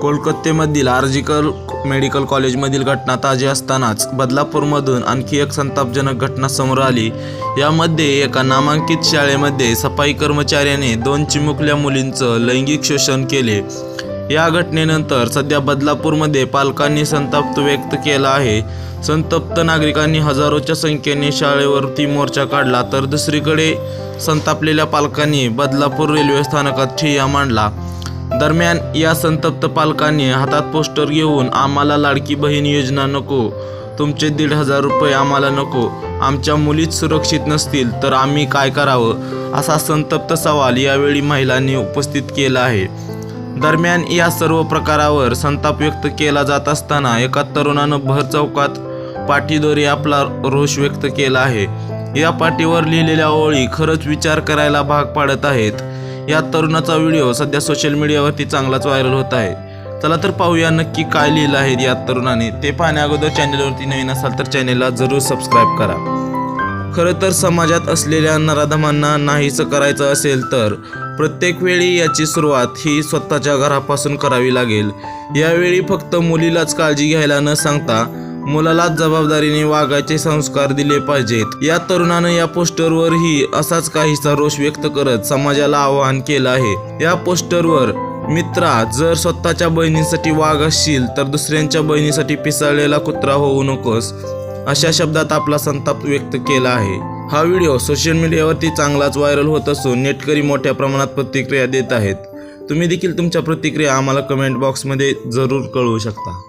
कोलकात्यामधील आर्जिकल medical कॉलेजमधील घटना ताजी असतानाच बदलापूरमधून आणखी एक संतापजनक घटना समोर आली. यामध्ये एका नामांकित शाळेमध्ये सफाई कर्मचाऱ्याने दोन चिमुकल्या मुलींचं लैंगिक शोषण केले. या घटनेनंतर सध्या बदलापूरमध्ये पालकांनी संताप व्यक्त केला आहे. संतप्त नागरिकांनी हजारोच्या संख्येने शाळेवरती मोर्चा काढला तर दुसरीकडे संतापलेल्या पालकांनी बदलापूर रेल्वे स्थानकात ठिय्या मांडला. दरम्यान या संतप्त पालकांनी हातात पोस्टर घेऊन आम्हाला लाडकी बहीण योजना नको. तुमचे दीड हजार रुपये आम्हाला नको. आमच्या मुलीच सुरक्षित नसतील तर आम्ही काय करावं? असा संतप्त सवाल यावेळी महिलांनी उपस्थित केला आहे. दरम्यान या सर्व प्रकारावर संताप व्यक्त केला जात असताना एका तरुणानं भर चौकात पाठीद्वारे आपला रोष व्यक्त केला आहे. या पाठीवर लिहिलेल्या ओळी खरंच विचार करायला भाग पाडत आहेत. या तरुणाचा व्हिडिओ सध्या सोशल मीडियावरती चांगलाच व्हायरल होत आहे. चला तर पाहूया नक्की काय लिहिलं आहे या तरुणाने. ते पाहण्या अगोदर चॅनेलवरती नवीन असाल तर चॅनेलला जरूर सबस्क्राईब करा. खरं तर समाजात असलेल्या नराधमांना नाहीचं करायचं असेल तर प्रत्येक वेळी याची सुरुवात ही स्वतःच्या घरापासून करावी लागेल. यावेळी फक्त मुलीलाच काळजी घ्यायला न सांगता मुलालाच जबाबदारीने वागायचे संस्कार दिले पाहिजेत. या तरुणानं या पोस्टरवरही असाच काहीसा रोष व्यक्त करत समाजाला आवाहन केलं आहे. या पोस्टरवर मित्रा जर स्वतःच्या बहिणीसाठी वाघ असशील तर दुसऱ्यांच्या बहिणीसाठी पिसाळलेला कुत्रा होऊ नकोस अशा शब्दात आपला संताप व्यक्त केला आहे. हा व्हिडिओ सोशल मीडियावरती चांगलाच व्हायरल होत असून नेटकरी मोठ्या प्रमाणात प्रतिक्रिया देत आहेत. तुम्ही देखील तुमच्या प्रतिक्रिया आम्हाला कमेंट बॉक्समध्ये जरूर कळवू शकता.